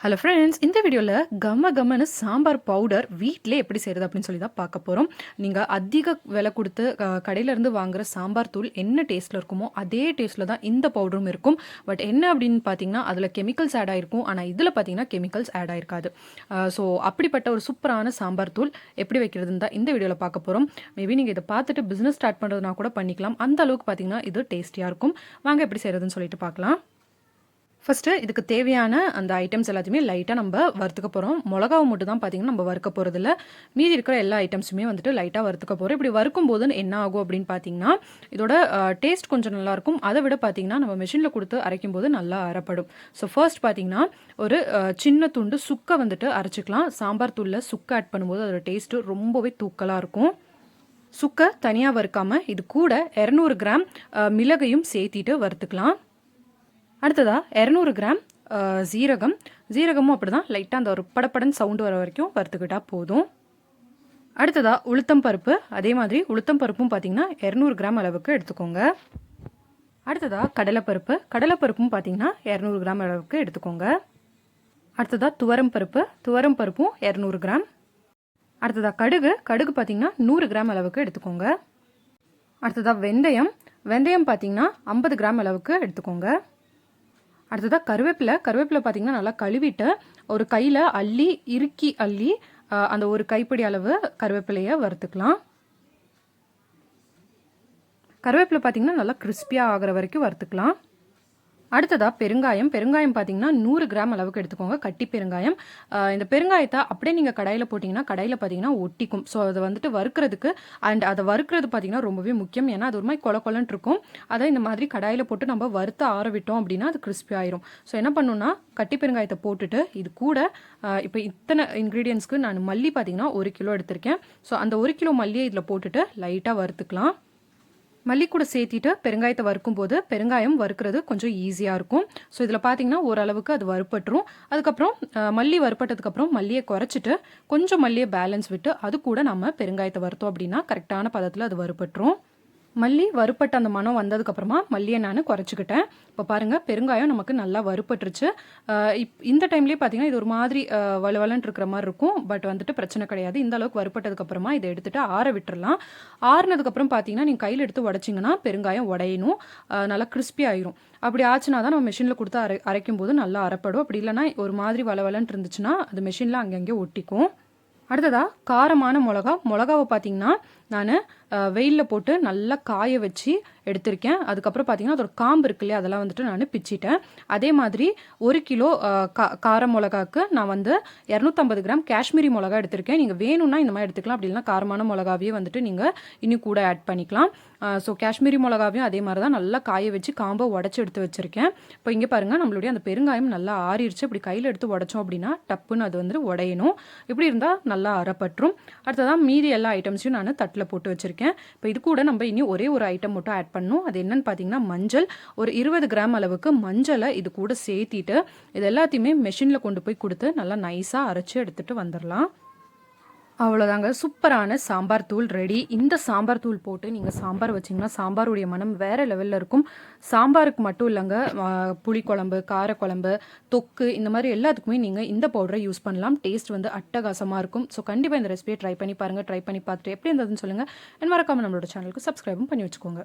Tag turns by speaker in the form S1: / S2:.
S1: Hello friends இந்த வீடியோவில் கம்ம கம்மனு சாம்பார் பவுடர் வீட்டிலே எப்படி செய்கிறது அப்படின்னு சொல்லி தான் பார்க்க போகிறோம் நீங்கள் அதிக விலை கொடுத்து கடையிலேருந்து வாங்குற சாம்பார் தூள் என்ன டேஸ்ட்டில் இருக்குமோ அதே டேஸ்ட்டில் தான் இந்த பவுடரும் இருக்கும். பட் என்ன அப்படின்னு பார்த்தீங்கன்னா அதில் கெமிக்கல்ஸ் ஆட் ஆகிருக்கும் ஆனால் இதில் பார்த்தீங்கன்னா கெமிக்கல்ஸ் ஆட் ஆகிருக்காது ஸோ அப்படிப்பட்ட ஒரு சூப்பரான சாம்பார் தூள் எப்படி வைக்கிறதுன்னு தான் இந்த வீடியோவில் பார்க்க போகிறோம் மேபி நீங்கள் இதை பார்த்துட்டு பிஸ்னஸ் ஸ்டார்ட் பண்ணுறதுனா கூட பண்ணிக்கலாம். அந்த அளவுக்கு பார்த்தீங்கன்னா இது டேஸ்டியாக இருக்கும். வாங்க எப்படி செய்கிறதுன்னு சொல்லிட்டு பார்க்கலாம். ஃபஸ்ட்டு இதுக்கு தேவையான அந்த ஐட்டம்ஸ் எல்லாத்தையுமே லைட்டாக நம்ம வறுத்துக்க போகிறோம் மிளகாவை மட்டும் தான் பார்த்திங்கன்னா நம்ம வறுக்க போகிறதில்ல மீதி இருக்கிற எல்லா ஐட்டம்ஸுமே வந்துட்டு லைட்டாக வறுத்துக்க போகிறோம் இப்படி வறுக்கும் போது என்ன ஆகும் அப்படின்னு பார்த்தீங்கன்னா இதோட டேஸ்ட் கொஞ்சம் நல்லாயிருக்கும் அதை விட பார்த்தீங்கன்னா நம்ம மிஷினில் கொடுத்து அரைக்கும் போது நல்லா அரைப்படும். ஸோ ஃபர்ஸ்ட் பார்த்திங்கன்னா ஒரு சின்ன துண்டு சுக்கை வந்துட்டு அரைச்சிக்கலாம். சாம்பார் தூளில் சுக்கை ஆட் பண்ணும்போது அதோட டேஸ்ட்டு ரொம்பவே தூக்கலாக இருக்கும். சுக்கை தனியாக வறுக்காமல் இது கூட இரநூறு கிராம் மிளகையும் சேர்த்திட்டு வறுத்துக்கலாம். அடுத்ததாக இரநூறு கிராம் ஜீரகம் ஜீரகமும் அப்படி தான் லைட்டாக அந்த ஒரு படப்படன் சவுண்டு வர வரைக்கும் வறுத்துக்கிட்டால் போதும். அடுத்ததாக உளுத்தம் பருப்பு. அதே மாதிரி உளுத்தம் பருப்பும் பார்த்தீங்கன்னா இரநூறு கிராம் அளவுக்கு எடுத்துக்கோங்க. அடுத்ததா கடலைப்பருப்பு. கடலைப்பருப்பும் பார்த்தீங்கன்னா இரநூறு கிராம் அளவுக்கு எடுத்துக்கோங்க. அடுத்ததாக துவரம் பருப்பு. துவரம் பருப்பும் இரநூறு கிராம். அடுத்ததாக கடுகு. கடுகு பார்த்தீங்கன்னா நூறு கிராம் அளவுக்கு எடுத்துக்கோங்க. அடுத்ததாக வெந்தயம். வெந்தயம் பார்த்தீங்கன்னா ஐம்பது கிராம் அளவுக்கு எடுத்துக்கோங்க. அடுத்ததாக கருவேப்பிலை. கருவேப்பிலை பார்த்தீங்கன்னா நல்லா கழுவிட்டு ஒரு கையில் அள்ளி இறுக்கி அள்ளி அந்த ஒரு கைப்பிடி அளவு கருவேப்பிலையை வறுத்துக்கலாம். கருவேப்பிலை பார்த்தீங்கன்னா நல்லா கிறிஸ்பியாக ஆகிற வரைக்கும் வறுத்துக்கலாம். அடுத்ததாக பெருங்காயம். பெருங்காயம் பார்த்தீங்கன்னா நூறு கிராம் அளவுக்கு எடுத்துக்கோங்க. கட்டி பெருங்காயம். இந்த பெருங்காயத்தை அப்படியே நீங்கள் கடாயில் போட்டிங்கன்னா கடையில் பார்த்தீங்கன்னா ஒட்டிக்கும். ஸோ அதை வந்துட்டு வறுக்கிறதுக்கு அண்ட் அதை வறுக்கிறது பார்த்தீங்கன்னா ரொம்பவே முக்கியம். ஏன்னா அது ஒரு மாதிரி கொல கொலன்னு இருக்கும். அதை இந்த மாதிரி கடாயில் போட்டு நம்ம வறுத்து ஆற விட்டோம் அப்படின்னா அது கிறிஸ்பி ஆயிரும். ஸோ என்ன பண்ணுன்னா கட்டி பெருங்காயத்தை போட்டுட்டு இது கூட இப்போ இத்தனை இன்க்ரீடியன்ஸ்க்கு நான் மல்லி பார்த்தீங்கன்னா ஒரு கிலோ எடுத்திருக்கேன். ஸோ அந்த ஒரு கிலோ மல்லியை இதில் போட்டுட்டு லைட்டாக வறுத்துக்கலாம். மல்லி கூட சேர்த்திட்டு பெருங்காயத்தை வறுக்கும் போது பெருங்காயம் வறுக்கிறது கொஞ்சம் ஈஸியாக இருக்கும். ஸோ இதில் பார்த்தீங்கன்னா ஓரளவுக்கு அது வறுப்பட்டுரும் அதுக்கப்புறம் மல்லி வறுப்பட்டதுக்கப்புறம் மல்லியை குறைச்சிட்டு கொஞ்சம் மல்லியை பேலன்ஸ் விட்டு அது கூட நம்ம பெருங்காயத்தை வறுத்தோம் அப்படின்னா கரெக்டான பதத்தில் அது வறுப்பட்டுரும் மல்லி வறுப்பட்ட அந்த மனம் வந்ததுக்கப்புறமா மல்லியை நான் குறைச்சிக்கிட்டேன். இப்போ பாருங்கள் பெருங்காயம் நமக்கு நல்லா வறுப்பட்டுருச்சு இப் இந்த டைம்லேயே பார்த்தீங்கன்னா இது ஒரு மாதிரி வலுவலன்ட்டு இருக்கிற மாதிரி இருக்கும். பட் வந்துட்டு பிரச்சனை கிடையாது. இந்த அளவுக்கு வறுப்பட்டதுக்கப்புறமா இதை எடுத்துட்டு ஆற விட்டுறலாம். ஆறுனதுக்கப்புறம் பார்த்தீங்கன்னா நீங்கள் கையில் எடுத்து உடைச்சிங்கன்னா பெருங்காயம் உடையணும். நல்லா கிறிஸ்பி ஆயிரும். அப்படி ஆச்சுன்னா தான் நம்ம மிஷினில் கொடுத்து அரை அரைக்கும் போது நல்லா அரைப்படும். அப்படி இல்லைன்னா ஒரு மாதிரி வளவலன்னு இருந்துச்சுன்னா அது மிஷினில் அங்கங்கே ஒட்டிக்கும். அடுத்ததாக காரமான மிளகா. மிளகாவை பார்த்தீங்கன்னா நான் வெயிலில் போட்டு நல்லா காய வச்சு எடுத்திருக்கேன். அதுக்கப்புறம் பார்த்தீங்கன்னா அதோட காம்பு இருக்கு இல்லையா அதெல்லாம் வந்துட்டு நான் பிச்சிட்டேன். அதே மாதிரி ஒரு கிலோ கா கார மிளகாக்கு நான் வந்து இரநூத்தம்பது கிராம் காஷ்மீரி மிளகா எடுத்திருக்கேன். நீங்கள் வேணும்னா இந்த மாதிரி எடுத்துக்கலாம். அப்படி இல்லைன்னா காரமான மிளகாவையே வந்துட்டு நீங்கள் இன்னும் கூட ஆட் பண்ணிக்கலாம். ஸோ காஷ்மீரி மிளகாவையும் அதே மாதிரி தான் நல்லா காய வச்சு காம்பை உடச்சி எடுத்து வச்சுருக்கேன். இப்போ இங்கே பாருங்கள் நம்மளுடைய அந்த பெருங்காயம் நல்லா ஆறிடுச்சு இப்படி கையில் எடுத்து உடைச்சோம் அப்படின்னா டப்புன்னு அது வந்து உடையணும். இப்படி இருந்தால் நல்லா அறப்பற்றும். அடுத்ததான் மீதி எல்லா ஐட்டம்ஸையும் நான் தட்டில் போட்டு வச்சுருக்கேன். இப்போ இது கூட நம்ம இனி ஒரே ஒரு ஐட்டம் மட்டும் ஆட் பண்ணணும். அது என்னன்னு பார்த்தீங்கன்னா மஞ்சள். ஒரு இருபது கிராம் அளவுக்கு மஞ்சளை இது கூட சேர்த்திட்டு இது எல்லாத்தையுமே மெஷினில் கொண்டு போய் கொடுத்து நல்லா நைஸாக அரைச்சி எடுத்துகிட்டு வந்துடலாம் அவ்வளோதாங்க சூப்பரான சாம்பார் தூள் ரெடி. இந்த சாம்பார் தூள் போட்டு நீங்கள் சாம்பார் வச்சிங்கன்னா சாம்பாருடைய மனம் வேறு லெவலில் இருக்கும். சாம்பாருக்கு மட்டும் இல்லைங்க புளிக்குழம்பு காரக்குழம்பு தொக்கு இந்த மாதிரி எல்லாத்துக்குமே நீங்கள் இந்த பவுடரை யூஸ் பண்ணலாம். டேஸ்ட் வந்து அட்டகாசமாக இருக்கும். ஸோ கண்டிப்பாக இந்த ரெசிபியை ட்ரை பண்ணி பாருங்கள் ட்ரை பண்ணி பார்த்துட்டு எப்படி இருந்ததுன்னு சொல்லுங்கள் என் மறக்காமல் நம்மளோட சேனலுக்கு சப்ஸ்கிரைபும் பண்ணி வச்சுக்கோங்க.